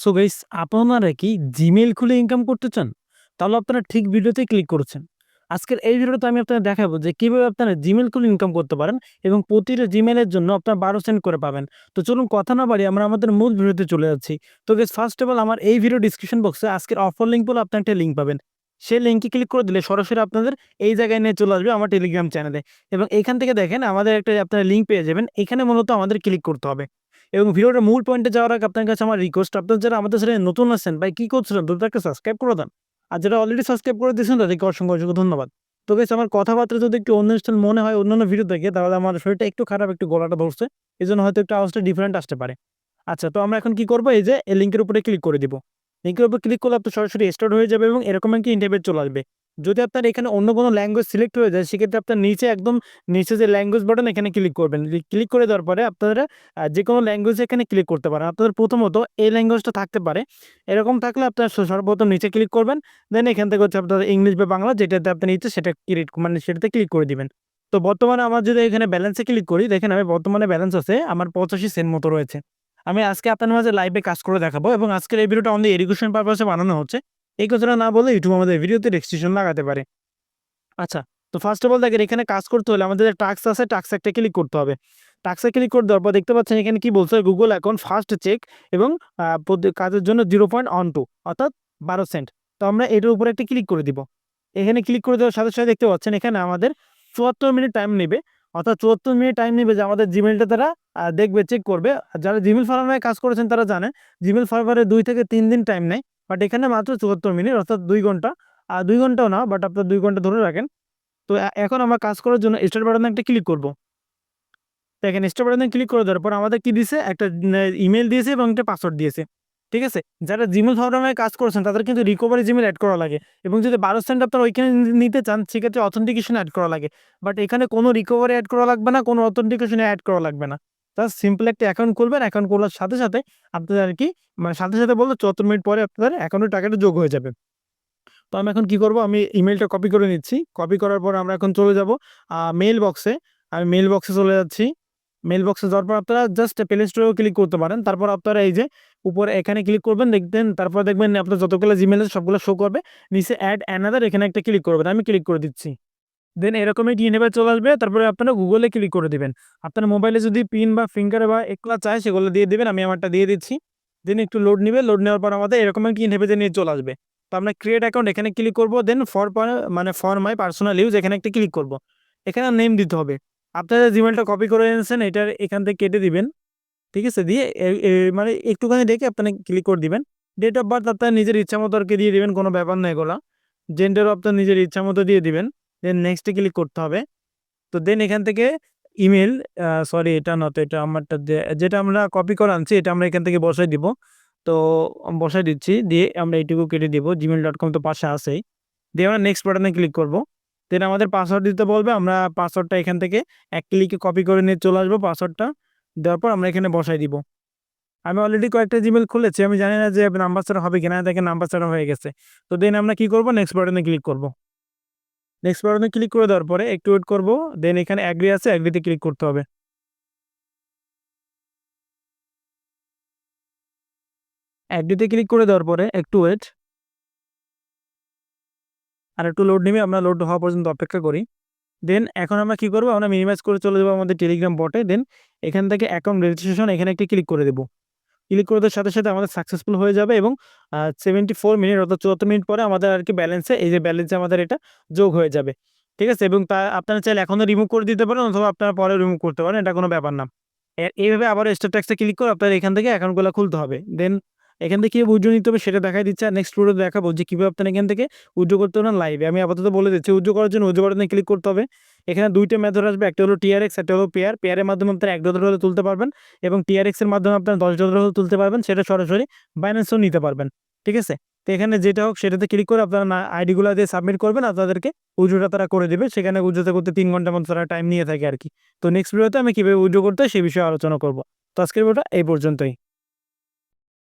So guys আপনারা কি Gmail খুলে ইনকাম করতে চান? তাহলে আপনারা ঠিক ভিডিওতে ক্লিক করেছেন। আজকের এই ভিডিওতে আমি আপনাদের দেখাবো যে কীভাবে আপনারা জিমেইল খুলে ইনকাম করতে পারেন এবং প্রতিটা জিমেইলের জন্য আপনারা 12 সেন্ট করে পাবেন। তো চলুন কথা না বাড়িয়ে আমরা আমাদের মূল ভিডিওতে চলে যাচ্ছি। তো গাইস ফার্স্ট অফ অল আমার এই ভিডিও ডেসক্রিপশন বক্সে আজকের অফার লিঙ্ক বলে আপনারা একটা লিঙ্ক পাবেন। সেই লিংকে ক্লিক করে দিলে সরাসরি আপনাদের এই জায়গায় নিয়ে চলে আসবে আমার টেলিগ্রাম চ্যানেলে এবং এখান থেকে দেখেন আমাদের একটা আপনারা লিঙ্ক পেয়ে যাবেন। এখানে মূলত আমাদের ক্লিক করতে হবে। এবং ভিডিওটার মূল পয়েন্টে যাওয়ার আগে আপনার কাছে আমার রিকোয়েস্ট আপনার যারা আমাদের চ্যানেলে নতুন আছেন ভাই কি করছিলেন একটা সাবস্ক্রাইব করে দেন। আর যারা অলরেডি সাবস্ক্রাইব করে দিয়েছেন তাদেরকে অসংখ্য, অসংখ্য ধন্যবাদ। তো গাইস আমার কথাবার্তা যদি একটু অন্যরকম মনে হয় অন্যান্য ভিডিও দেখে তাহলে আমার শরীরটা একটু খারাপ একটু গলাটা ধরছে। এই জন্য হয়তো একটু আওয়াজটা ডিফারেন্ট আসতে পারে। আচ্ছা তো আমরা এখন কি করব এই যে এই লিঙ্কের উপরে ক্লিক করে দিব। লিঙ্কের উপর ক্লিক করলে আপনার সরাসরি স্টার্ট হয়ে যাবে এবং এরকম একটা ইন্টারভিউ চলে আসবে। যদি আপনার এখানে অন্য কোনো ল্যাঙ্গুয়েজ সিলেক্ট হয়ে যায়, সেক্ষেত্রে আপনার নিচে একদম নিচে যে ল্যাঙ্গুয়েজ বাটন এখানে ক্লিক করবেন। ক্লিক করে দেওয়ার পরে আপনারা যে কোনো ল্যাঙ্গুয়েজে এখানে ক্লিক করতে পারেন। আপনাদের প্রথমত এই ল্যাঙ্গুয়েজটা থাকতে পারে। এরকম থাকলে আপনারা সর্বপ্রথম নিচে ক্লিক করবেন। দেন এখান থেকে হচ্ছে আপনার ইংলিশ বা বাংলা যেটাতে আপনার ইচ্ছে সেটা ক্রিয়েট মানে সেটাতে ক্লিক করে দিবেন। তো বর্তমানে আমার যদি এখানে ব্যালেন্সে ক্লিক করি, দেখেন আমি বর্তমানে ব্যালেন্স আছে, আমার 85 সেন্ট মতো রয়েছে। আমি আজকে আপনার মাঝে লাইভে কাজ করে দেখাবো এবং আজকের এই ভিডিওটা অনলি এডুকেশন পারপাসে বানানো হচ্ছে। এই কথাটা না বলে ইউটিউব আমাদের ভিডিওতে রেস্ট্রিকশন লাগাতে পারে। আচ্ছা তো ফার্স্ট অফ অল দেখেন এখানে কাজ করতে হলে আমাদের যে টাস্ক আছে টাস্ক একটা ক্লিক করতে হবে। টাস্কে ক্লিক করে দেওয়ার পর দেখতে পাচ্ছেন এখানে কি বলছে গুগল অ্যাকাউন্ট ফার্স্ট চেক এবং কাজের জন্য জিরো পয়েন্ট জন্য 0.12 অর্থাৎ 12 সেন্ট। তো আমরা এটার উপরে একটা ক্লিক করে দিব। এখানে ক্লিক করে দেওয়ার সাথে, সাথে দেখতে পাচ্ছেন এখানে আমাদের 74 মিনিট টাইম নেবে। অর্থাৎ 74 মিনিট টাইম নেবে যে আমাদের জিমেলটা তারা দেখবে চেক করবে। যারা জিমেল ফার্মে কাজ করেছেন তারা জানে জিমেল সার্ভারে 2 থেকে তিন দিন টাইম নেয়। বাট এখানে মাত্র 74 মিনিট অর্থাৎ দুই ঘণ্টা। আর দুই ঘন্টাও না বাট আপনার দুই ঘণ্টা ধরে রাখেন। তো এখন আমরা কাজ করার জন্য স্টার্ট বাটনে একটা ক্লিক করব। দেখেন স্টার্ট বাটনে ক্লিক করে দেওয়ার পর আমাদের কি দিয়েছে একটা ইমেল দিয়েছে এবং একটা পাসওয়ার্ড দিয়েছে। ঠিক আছে? যারা জিমেইল ফার্মে কাজ করেছেন তাদের কিন্তু রিকভারি জিমেইল অ্যাড করা লাগে এবং যদি 12 সেন্ট আপনার ওইখানে নিতে চান সেক্ষেত্রে অথেন্টিকেশন অ্যাড করা লাগে। বাট এখানে কোনো রিকভারি অ্যাড করা লাগবে না, কোনো অথেন্টিকেশন অ্যাড করা লাগবে না। জাস্ট সিম্পল একটা অ্যাকাউন্ট খুলবেন। অ্যাকাউন্ট খোলার সাথে, সাথে আপনাদের আর কি মানে সাথে, সাথে বলতে 74 মিনিট পরে আপনাদের অ্যাকাউন্টে টাকাটা যোগ হয়ে যাবে। তো আমি এখন কি করব আমি ইমেলটা কপি করে নিচ্ছি। কপি করার পর আমরা এখন চলে যাব মেল বক্সে। আমি মেল বক্সে চলে যাচ্ছি। মেইল বক্সে যাওয়ার পর আপনারা জাস্ট প্লে স্টোরেও ক্লিক করতে পারেন। তারপর আপনারা এই যে উপরে এখানে ক্লিক করবেন দেখবেন তারপর দেখবেন আপনার যতগুলো জিমেল আছে সবগুলো শো করবে। নিচে এড অ্যানাদার এখানে একটা ক্লিক করবেন। আমি ক্লিক করে দিচ্ছি। দেন এরকম একটি ইন্টারফেস চলে আসবে। তারপরে আপনারা গুগলে ক্লিক করে দেবেন আপনার মোবাইলে যদি পিন বা ফিঙ্গার বা এগুলা চায়, সেগুলো দিয়ে দিবেন। আমি আমারটা দিয়ে দিচ্ছি। দেন একটু লোড নিবে। লোড নেওয়ার পর আমাদের এরকম একটি ইন্টারফেসে নিয়ে চলে আসবে। তো আমরা ক্রিয়েট অ্যাকাউন্ট এখানে ক্লিক করব। দেন ফর মানে ফর মাই পার্সোনাল ইউজ এখানে একটা ক্লিক করব। এখানে নেম দিতে হবে। আপনারা জিমেলটা কপি করে এনেছেন এটার এখান থেকে কেটে দিবেন। ঠিক আছে? দিয়ে মানে একটুখানি রেখে আপনারা ক্লিক করে দিবেন। ডেট অফ বার্থ আপনার নিজের ইচ্ছামতো আরকি দিয়ে দিবেন। কোনো ব্যাপার না এগুলা। জেন্ডারও আপনার নিজের ইচ্ছা মতো দিয়ে দিবেন। দেন নেক্সট ক্লিক করতে হবে। তো দেন এখান থেকে ইমেল সরি এটা না তো এটা আমারটা যেটা আমরা কপি করে আনছি, এটা আমরা এখান থেকে বসায় দিব। তো বসায় দিচ্ছি। দিয়ে আমরা এইটুকু কেটে দিব। জিমেল ডট কম তো পাশে আছেই। দিয়ে আমরা নেক্সট বাটনে ক্লিক করব। দেন আমাদের পাসওয়ার্ড দিতে বলবে। আমরা পাসওয়ার্ডটা এখান থেকে এক ক্লিকে কপি করে নিয়ে চলে আসব পাসওয়ার্ডটা। দেওয়ার পর আমরা এখানে বসায় দিব। আমি অলরেডি কয়েকটা জিমেল খুলেছি। আমি জানি না যে নাম্বার ছাড়া হবে কিনা। দেখে নাম্বার ছাড়া হয়ে গেছে। তো দেন আমরা কি করব নেক্সট বাটনে ক্লিক করব। নেক্সট বাটনে ক্লিক করে দেওয়ার পরে একটু ওয়েট করব। দেন এখানে এগ্রি আছে এগ্রিতে ক্লিক করতে হবে। এগ্রিতে ক্লিক করে দেওয়ার পরে একটু ওয়েট। আরেকটু লোড নিবে। আমরা লোড হওয়া পর্যন্ত অপেক্ষা করি। দেন এখন আমরা কি করব আমরা মিনিমাইজ করে চলে যাব আমাদের টেলিগ্রাম বটে। দেন এখান থেকে অ্যাকাউন্ট রেজিস্ট্রেশন এখানে একটি ক্লিক করে দেব। ক্লিক করে দেওয়ার সাথে, সাথে আমাদের সাকসেসফুল হয়ে যাবে এবং সেভেন্টি 74 মিনিট অর্থাৎ 74 মিনিট পরে আমাদের আর কি ব্যালেন্সে এই যে ব্যালেন্সে আমাদের এটা যোগ হয়ে যাবে। ঠিক আছে? এবং তা আপনারা চাইলে এখনও রিমুভ করে দিতে পারেন অথবা আপনারা পরে রিমুভ করতে পারেন। এটা কোনো ব্যাপার না। এইভাবে আবার স্টার ট্যাক্সে ক্লিক করে আপনার এখান থেকে অ্যাকাউন্টগুলো খুলতে হবে। দেন এখান থেকে কীভাবে উইথড্র নিতে হবে সেটা দেখাই দিচ্ছে। আর নেক্সট ভিডিওতে দেখাবো যে কীভাবে আপনার এখান থেকে উইথড্র করতে পারেন লাইভে। আমি আপাতত বলে দিচ্ছি উইথড্র করার জন্য উইথড্র বাটনে ক্লিক করতে হবে। এখানে ২ টা মেথড আসবে। একটা হলো টিআরএক্স একটা হলো পেয়ার। পেয়ারের মাধ্যমে আপনারা $১ হলে তুলতে পারবেন এবং এর মাধ্যমে আপনারা $10 হলে তুলতে পারবেন। সেটা সরাসরি বাইন্যান্সেও নিতে পারবেন। ঠিক আছে? তো এখানে যেটা হোক সেটাতে ক্লিক করে আপনারা আইডিগুলা দিয়ে সাবমিট করবেন আর তাদেরকে উইথড্রটা তারা করে দেবে, সেখানে উইথড্রটা করতে তিন ঘণ্টার মতো তারা টাইম নিয়ে থাকে আর কি তো নেক্সট ভিডিওতে আমি কীভাবে উইথড্র করতে হয় সে বিষয়ে আলোচনা করব। তো আজকের ভিডিওটা এই পর্যন্তই।